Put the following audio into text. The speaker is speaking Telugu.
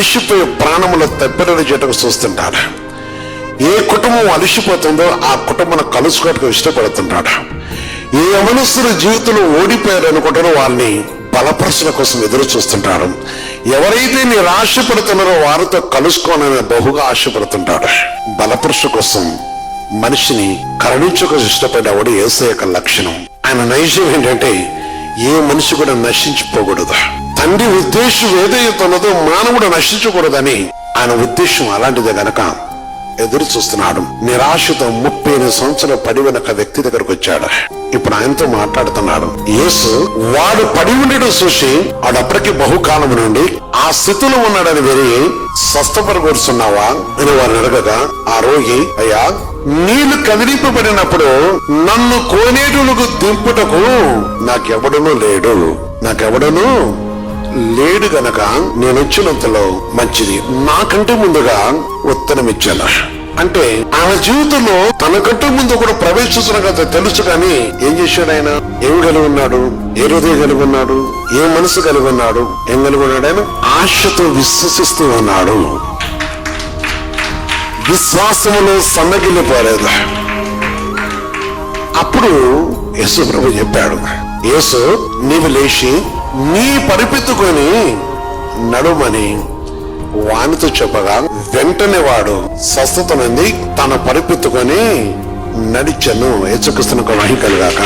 అలిసిపోయి ప్రాణముల తప్పిరలు చేయటం చూస్తుంటాడు. ఏ కుటుంబం అలిసిపోతుందో ఆ కుటుంబం కలుసుకోవటం ఇష్టపడుతుంటాడు. ఏ యవనస్తుల జీవితంలో ఓడిపోయారు అనుకుంటారో వాళ్ళని బలపరచడం కోసం ఎదురు చూస్తుంటాడు ఎవరైతే నిరాశపడుతున్నారో వారితో కలుసుకోవాలని బహుగా ఆశపడుతుంటాడు. బలపరుచు కోసం మనిషిని కరుణించుకు ఇష్టపడేవాడు ఏసే యొక్క లక్షణం. ఆయన నైజం ఏంటంటే ఏ మనిషి కూడా నశించిపోకూడదు. తండ్రి ఉద్దేశం ఏదైతే ఉన్నదో మానవుడు నశించకూడదని ఆయన ఉద్దేశం అలాంటిదే గనక ఎదురు చూస్తున్నాడు. నిరాశతో ముప్పై ఎనిమిది సంవత్సరాలు పడి ఒక వ్యక్తి దగ్గరకు వచ్చాడు. ఇప్పుడు ఆయనతో మాట్లాడుతున్నాడు. యేసు వాడు పడి ఉండడం చూసి వాడప్పటికి బహుకాలం నుండి ఆ స్థితిలో ఉన్నాడని వెరిగి స్వస్థపరగొరుస్తున్నావా అని వారిని అడగగా ఆ రోగి అయ్యా నీళ్ళు కదిలింపబడినప్పుడు నన్ను కోనేటులకు దింపుటకు నాకెవడనూ లేడు. నాకెవడనూ లేడు గనక నేను వచ్చినంతలో మంచిది. నాకంటే ముందుగా ఉత్తరమిచ్చాను అంటే ఆమె జీవితంలో తనకంటే ముందు కూడా ప్రవేశిస్తున్న కదా తెలుసు కానీ ఏం చేశాడు ఆయన? ఏం కలిగి ఉన్నాడు? ఏ హృదయం కలిగి ఉన్నాడు? ఏ మనసు కలిగి ఉన్నాడు? ఏం కలిగి ఉన్నాడు ఆయన? ఆశతో విశ్వసిస్తూ ఉన్నాడు. విశ్వాసములో సన్నగిల్లిపోలేదు. అప్పుడు యేసు ప్రభు చెప్పాడు యేసు నీవు లేచి నీ పరిపెత్తుకొని నడుమని వానితో చెప్పగా వెంటనే వాడు స్వస్థత నుండి తన పరిపెత్తుకొని నడిచను. హెచ్చరిస్తున్న మహికలుగాక